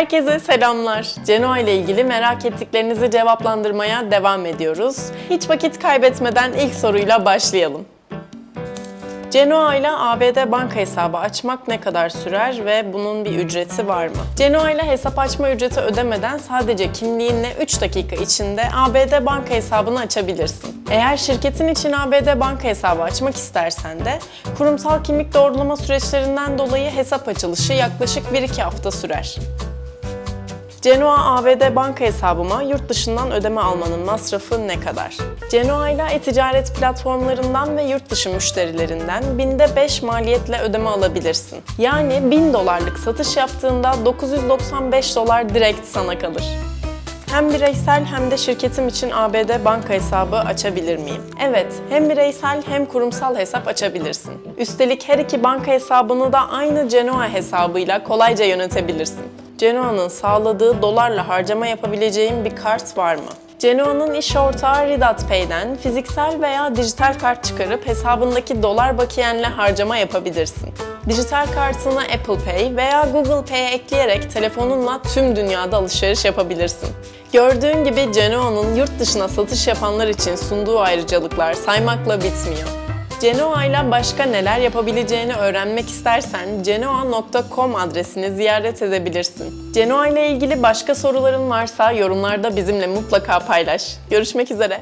Herkese selamlar. Genoa ile ilgili merak ettiklerinizi cevaplandırmaya devam ediyoruz. Hiç vakit kaybetmeden ilk soruyla başlayalım. Genoa ile ABD banka hesabı açmak ne kadar sürer ve bunun bir ücreti var mı? Genoa ile hesap açma ücreti ödemeden sadece kimliğinle 3 dakika içinde ABD banka hesabını açabilirsin. Eğer şirketin için ABD banka hesabı açmak istersen de kurumsal kimlik doğrulama süreçlerinden dolayı hesap açılışı yaklaşık 1-2 hafta sürer. Genoa ABD banka hesabıma yurt dışından ödeme almanın masrafı ne kadar? Genoa ile e-ticaret platformlarından ve yurt dışı müşterilerinden binde 5 maliyetle ödeme alabilirsin. Yani 1000 dolarlık satış yaptığında 995 dolar direkt sana kalır. Hem bireysel hem de şirketim için ABD banka hesabı açabilir miyim? Evet, hem bireysel hem kurumsal hesap açabilirsin. Üstelik her iki banka hesabını da aynı Genoa hesabıyla kolayca yönetebilirsin. Genoa'nın sağladığı dolarla harcama yapabileceğin bir kart var mı? Genoa'nın iş ortağı Ridat Pay'den fiziksel veya dijital kart çıkarıp hesabındaki dolar bakiyenle harcama yapabilirsin. Dijital kartını Apple Pay veya Google Pay'e ekleyerek telefonunla tüm dünyada alışveriş yapabilirsin. Gördüğün gibi Genoa'nın yurt dışına satış yapanlar için sunduğu ayrıcalıklar saymakla bitmiyor. Genoa ile başka neler yapabileceğini öğrenmek istersen genoa.com adresini ziyaret edebilirsin. Genoa ile ilgili başka soruların varsa yorumlarda bizimle mutlaka paylaş. Görüşmek üzere.